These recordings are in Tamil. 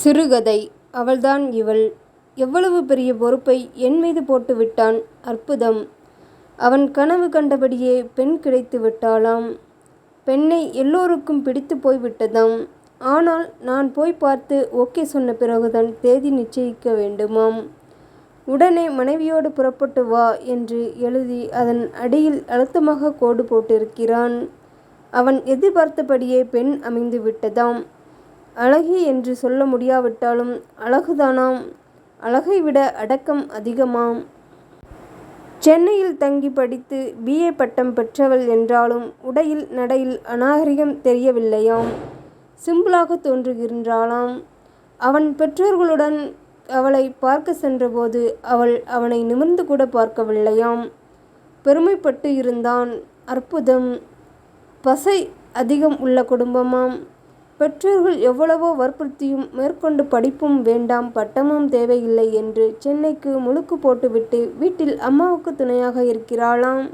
சிறுகதை. அவள்தான் இவள். எவ்வளவு பெரிய பொறுப்பை என் மீது போட்டு விட்டான் அற்புதம். அவன் கனவு கண்டபடியே பெண் கிடைத்து விட்டாளாம். பெண்ணை எல்லோருக்கும் பிடித்து போய் விட்டதாம். ஆனால் நான் போய் பார்த்து ஓகே சொன்ன பிறகுதான் தேதி நிச்சயிக்க வேண்டுமாம். உடனே மனைவியோடு புறப்பட்டு வா என்று எழுதி அதன் அடியில் அழுத்தமாக கோடு போட்டிருக்கிறான். அவன் எதிர்பார்த்தபடியே பெண் அமைந்து விட்டதாம். அழகி என்று சொல்ல முடியாவிட்டாலும் அழகுதானாம். அழகை விட அடக்கம் அதிகமாம். சென்னையில் தங்கி படித்து பிஏ பட்டம் பெற்றவள் என்றாலும் உடையில் நடையில் அநாகரிகம் தெரியவில்லையாம். சிம்பிளாக தோன்றுகின்றாளாம். அவன் பெற்றோர்களுடன் அவளை பார்க்க சென்றபோது அவள் அவனை நிமிர்ந்து கூட பார்க்கவில்லையாம். பெருமைப்பட்டு இருந்தான். அற்புதம். பசை அதிகம் உள்ள குடும்பமாம். பெற்றோர்கள் எவ்வளவோ வற்புறுத்தியும் மேற்கொண்டு படிப்பும் வேண்டாம் பட்டமும் தேவையில்லை என்று சென்னைக்கு முழுக்கு போட்டுவிட்டு வீட்டில் அம்மாவுக்கு துணையாக இருக்கிறாளாம்.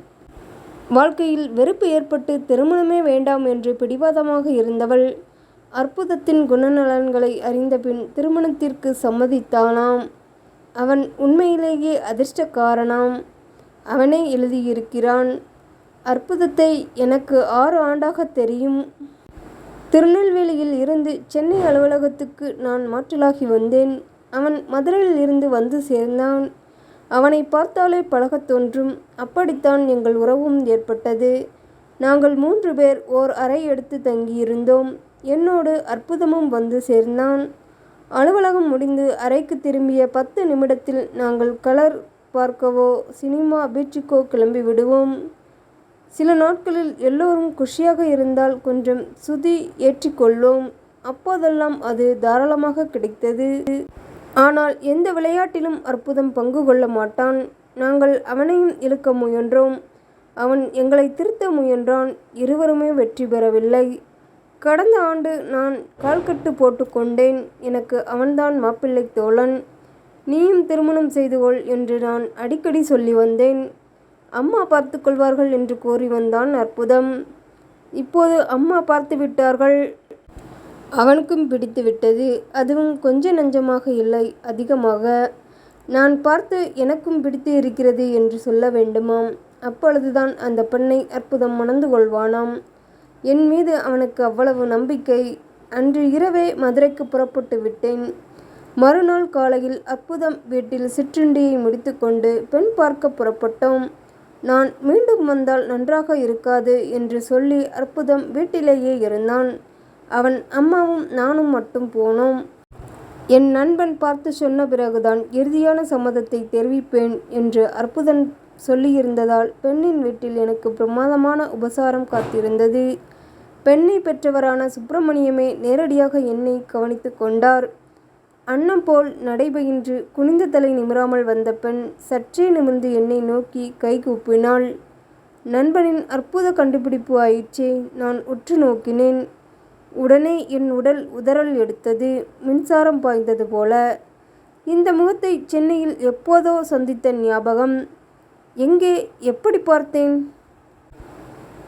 வாழ்க்கையில் வெறுப்பு ஏற்பட்டு திருமணமே வேண்டாம் என்று பிடிவாதமாக இருந்தவள் அற்புதத்தின் குணநலன்களை அறிந்தபின் திருமணத்திற்கு சம்மதித்தானாம். அவன் உண்மையிலேயே அதிர்ஷ்டக்காரனாம். அவனே எழுதியிருக்கிறான் அற்புதத்தை எனக்கு ஆறு ஆண்டாக தெரியும். திருநெல்வேலியில் இருந்து சென்னை அலுவலகத்துக்கு நான் மாற்றலாகி வந்தேன். அவன் மதுரையில் இருந்து வந்து சேர்ந்தான். அவனை பார்த்தாலே பழகத் தோன்றும். அப்படித்தான் எங்கள் உறவும் ஏற்பட்டது. நாங்கள் மூன்று பேர் ஓர் அறை எடுத்து தங்கியிருந்தோம். என்னோடு அற்புதமும் வந்து சேர்ந்தான். அலுவலகம் முடிந்து அறைக்கு திரும்பிய பத்து நிமிடத்தில் நாங்கள் கலர் பார்க்கவோ சினிமா பீச்சுக்கோ கிளம்பி விடுவோம் சில நாட்களில் எல்லோரும் குஷியாக இருந்தால் கொஞ்சம் சுதி ஏற்றிக்கொள்ளோம். அப்போதெல்லாம் அது தாராளமாக கிடைத்தது. ஆனால் எந்த விளையாட்டிலும் அற்புதம் பங்கு கொள்ள மாட்டான். நாங்கள் அவனையும் இழுக்க முயன்றோம். அவன் எங்களை திருத்த முயன்றான். இருவருமே வெற்றி பெறவில்லை. கடந்த ஆண்டு நான் கால்கட்டு போட்டுக்கொண்டேன் எனக்கு அவன்தான் மாப்பிள்ளை தோழன். நீயும் திருமணம் செய்து கொள் என்று நான் அடிக்கடி சொல்லி வந்தேன். அம்மா பார்த்து கொள்வார்கள் என்று கூறி வந்தான் அற்புதம். இப்போது அம்மா பார்த்து விட்டார்கள். அவனுக்கும் பிடித்து விட்டது. அதுவும் கொஞ்ச நஞ்சமாக இல்லை அதிகமாக. நான் பார்த்து எனக்கும் பிடித்து இருக்கிறது என்று சொல்ல வேண்டுமாம். அப்பொழுதுதான் அந்த பெண்ணை அற்புதம் மணந்து கொள்வானாம். என் மீது அவனுக்கு அவ்வளவு நம்பிக்கை. அன்று இரவே மதுரைக்கு புறப்பட்டு விட்டேன். மறுநாள் காலையில் அற்புதம் வீட்டில் சிற்றுண்டியை முடித்துக்கொண்டு பெண் பார்க்க புறப்பட்டோம். நான் மீண்டும் வந்தால் நன்றாக இருக்காது என்று சொல்லி அற்புதம் வீட்டிலேயே இருந்தான். அவன் அம்மாவும் நானும் மட்டும் போனோம். என் நண்பன் பார்த்து சொன்ன பிறகுதான் இறுதியான சம்மதத்தை தெரிவிப்பேன் என்று அற்புதன் சொல்லியிருந்ததால் பெண்ணின் வீட்டில் எனக்கு பிரமாதமான உபசாரம் காத்திருந்தது. பெண்ணை பெற்றவரான சுப்பிரமணியமே நேரடியாக என்னை கவனித்து கொண்டார். அன்னம் போல் நடைபயின்று குனிந்த தலை நிமிராமல் வந்த பெண் சற்றே நிமிர்ந்து என்னை நோக்கி கை கூப்பினாள். நண்பனின் அற்புத கண்டுபிடிப்பு ஆயிற்றே நான் உற்று நோக்கினேன். உடனே என் உடல் உதறல் எடுத்தது மின்சாரம் பாய்ந்தது போல. இந்த முகத்தை சென்னையில் எப்போதோ சந்தித்த ஞாபகம். எங்கே எப்படி பார்த்தேன்?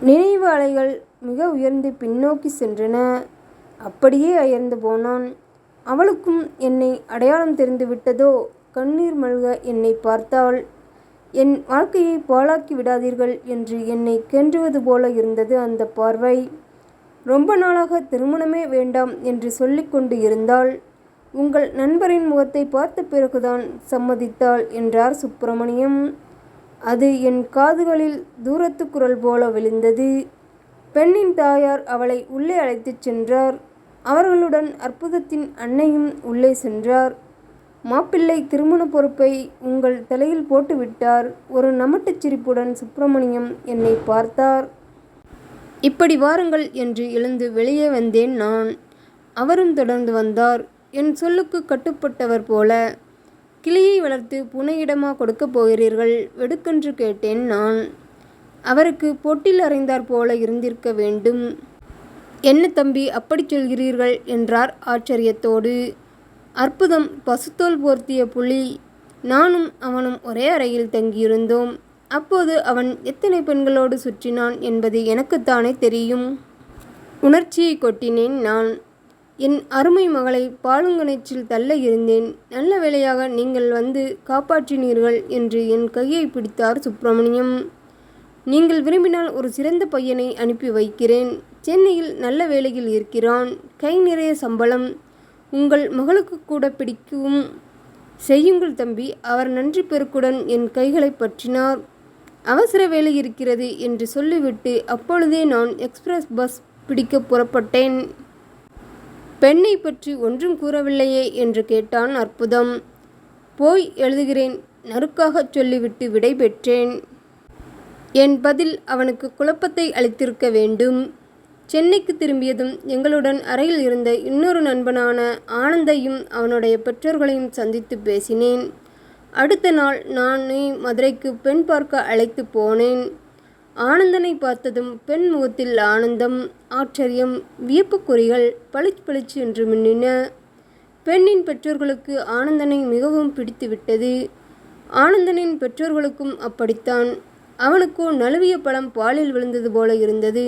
நினைவு அலைகள் மிக உயர்ந்து பின்னோக்கி சென்றன. அப்படியே அயர்ந்து போனான். அவளுக்கும் என்னை அடையாளம் தெரிந்து விட்டதோ? கண்ணீர் மல்க என்னை பார்த்தாள். என் வாழ்க்கையை பாழாக்கி விடாதீர்கள் என்று என்னை கென்றுவது போல இருந்தது அந்த பார்வை. ரொம்ப நாளாக திருமணமே வேண்டாம் என்று சொல்லிக்கொண்டு இருந்தாள். உங்கள் நண்பரின் முகத்தை பார்த்த பிறகுதான் சம்மதித்தாள் என்றார் சுப்பிரமணியம். அது என் காதுகளில் தூரத்து குரல் போல விழுந்தது. பெண்ணின் தாயார் அவளை உள்ளே அழைத்துச் சென்றார். அவர்களுடன் அற்புதத்தின் அன்னையும் உள்ளே சென்றார். மாப்பிள்ளை திருமண பொறுப்பை உங்கள் தலையில் போட்டுவிட்டார். ஒரு நமட்டுச் சிரிப்புடன் சுப்பிரமணியம் என்னை பார்த்தார். இப்படி வாருங்கள் என்று எழுந்து வெளியே வந்தேன் நான். அவரும் தொடர்ந்து வந்தார். என் சொல்லுக்கு கட்டுப்பட்டவர் போல. கிளியை வளர்த்து புனையிடமா கொடுக்கப் போகிறீர்கள்? வெடுக்கென்று கேட்டேன் நான். அவருக்கு பொட்டில் அறைந்தார் போல இருந்திருக்க வேண்டும். என்ன தம்பி அப்படி சொல்கிறீர்கள்? என்றார் ஆச்சரியத்தோடு. அற்புதம் பசுத்தோல் போர்த்திய புலி. நானும் அவனும் ஒரே அறையில் தங்கியிருந்தோம். அப்போது அவன் எத்தனை பெண்களோடு சுற்றினான் என்பது எனக்குத்தானே தெரியும். உணர்ச்சியை கொட்டினேன் நான். என் அருமை மகளை பாலுங்கணைச்சில் தள்ள இருந்தேன். நல்ல வேளையாக நீங்கள் வந்து காப்பாற்றினீர்கள் என்று என் கையை பிடித்தார் சுப்பிரமணியம். நீங்கள் விரும்பினால் ஒரு சிறந்த பையனை அனுப்பி வைக்கிறேன். சென்னையில் நல்ல வேலையில் இருக்கிறான். கை நிறைய சம்பளம் உங்கள் மகளுக்கு கூட பிடிக்கும். செய்யுங்கள் தம்பி அவர் நன்றி பெருக்குடன் என் கைகளை பற்றினார். அவசர வேலை இருக்கிறது என்று சொல்லிவிட்டு அப்பொழுதே நான் எக்ஸ்பிரஸ் பஸ் பிடிக்க புறப்பட்டேன். பெண்ணை பற்றி ஒன்றும் கூறவில்லையே என்று கேட்டான் அற்புதம். போய் எழுதுகிறேன் நறுக்காகச் சொல்லிவிட்டு விடை பெற்றேன். என் பதில் அவனுக்கு குழப்பத்தை அளித்திருக்க வேண்டும். சென்னைக்கு திரும்பியதும் எங்களுடன் அறையில் இருந்த இன்னொரு நண்பனான ஆனந்தையும் அவனுடைய பெற்றோர்களையும் சந்தித்து பேசினேன். அடுத்த நாள் நானே மதுரைக்கு பெண் பார்க்க அழைத்து போனேன். ஆனந்தனை பார்த்ததும் பெண் முகத்தில் ஆனந்தம் ஆச்சரியம் வியப்புக்குறிகள் பளிச் பளிச்சு என்று மின்னின. பெண்ணின் பெற்றோர்களுக்கு ஆனந்தனை மிகவும் பிடித்துவிட்டது ஆனந்தனின் பெற்றோர்களுக்கும் அப்படித்தான். அவனுக்கோ நழுவிய பழம் பாலில் விழுந்தது போல இருந்தது.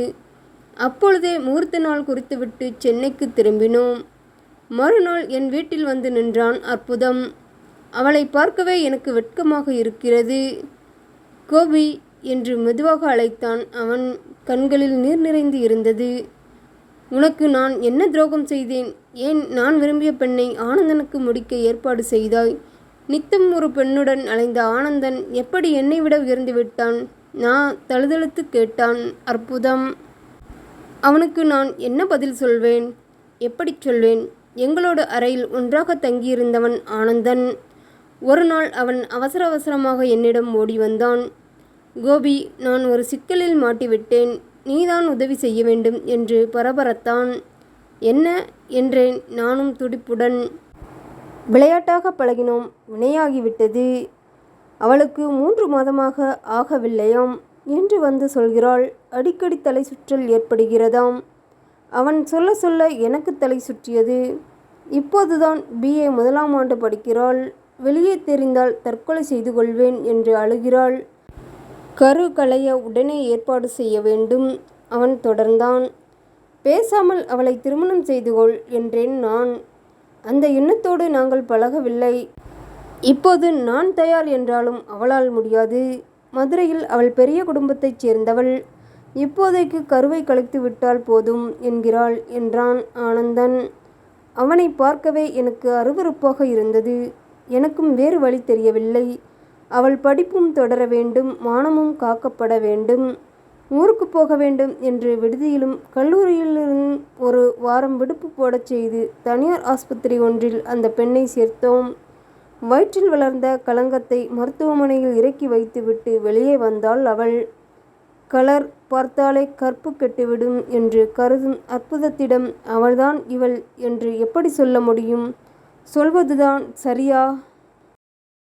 அப்பொழுதே முகூர்த்த நாள் குறித்துவிட்டு சென்னைக்கு திரும்பினோம். மறுநாள் என் வீட்டில் வந்து நின்றான் அற்புதம். அவளை பார்க்கவே எனக்கு வெட்கமாக இருக்கிறது. கோபி என்று மெதுவாக அழைத்தான் அவன். கண்களில் நீர் நிறைந்து இருந்தது. உனக்கு நான் என்ன துரோகம் செய்தேன்? ஏன் நான் விரும்பிய பெண்ணை ஆனந்தனுக்கு முடிக்க ஏற்பாடு செய்தாய்? நித்தம் ஒரு பெண்ணுடன் அலைந்த ஆனந்தன் எப்படி என்னை விட உயர்ந்து விட்டான்? நான் தழுதழுத்து கேட்டான் அற்புதம். அவனுக்கு நான் என்ன பதில் சொல்வேன்? எப்படி சொல்வேன்? எங்களோட அறையில் ஒன்றாக தங்கியிருந்தவன் ஆனந்தன். ஒரு நாள் அவன் அவசர அவசரமாக என்னிடம் ஓடி வந்தான். கோபி நான் ஒரு சிக்கலில் மாட்டிவிட்டேன். நீதான் உதவி செய்ய வேண்டும் என்று பரபரத்தான். என்ன? என்றேன் நானும் துடிப்புடன். விளையாட்டாக பழகினோம். வினையாகிவிட்டது. அவளுக்கு மூன்று மாதமாக ஆகவில்லையாம். என்று வந்து சொல்கிறாள். அடிக்கடி தலை சுற்றல் ஏற்படுகிறதாம். அவன் சொல்ல சொல்ல எனக்கு தலை சுற்றியது. இப்போதுதான் பிஏ முதலாம் ஆண்டு படிக்கிறாள். வெளியே தெரிந்தால் தற்கொலை செய்து கொள்வேன் என்று அழுகிறாள். கரு களைய உடனே ஏற்பாடு செய்ய வேண்டும். அவன் தொடர்ந்தான். பேசாமல் அவளை திருமணம் செய்து கொள் என்றேன் நான். அந்த எண்ணத்தோடு நாங்கள் பழகவில்லை. இப்போது நான் தயார் என்றாலும் அவளால் முடியாது. மதுரையில் அவள் பெரிய குடும்பத்தைச் சேர்ந்தவள். இப்போதைக்கு கருவை கலைத்து விட்டால் போதும் என்கிறாள் என்றான் ஆனந்தன். அவனை பார்க்கவே எனக்கு அருவறுப்பாக இருந்தது. எனக்கும் வேறு வழி தெரியவில்லை. அவள் படிப்பும் தொடர வேண்டும் மானமும் காக்கப்பட வேண்டும். ஊருக்கு போக வேண்டும் என்று விடுதியிலும் கல்லூரியிலிருந்து ஒரு வாரம் விடுப்பு போடச் செய்து தனியார் ஆஸ்பத்திரி ஒன்றில் அந்த பெண்ணை சேர்த்தோம். வயிற்றில் வளர்ந்த களங்கத்தை மருத்துவமனையில் இறக்கி வைத்துவிட்டு வெளியே வந்தாள் அவள். கலர் பார்த்தாலே கற்பு கெட்டுவிடும் என்று கருதும் அற்புதத்திடம் அவள்தான் இவள் என்று எப்படி சொல்ல முடியும்? சொல்வதுதான் சரியா?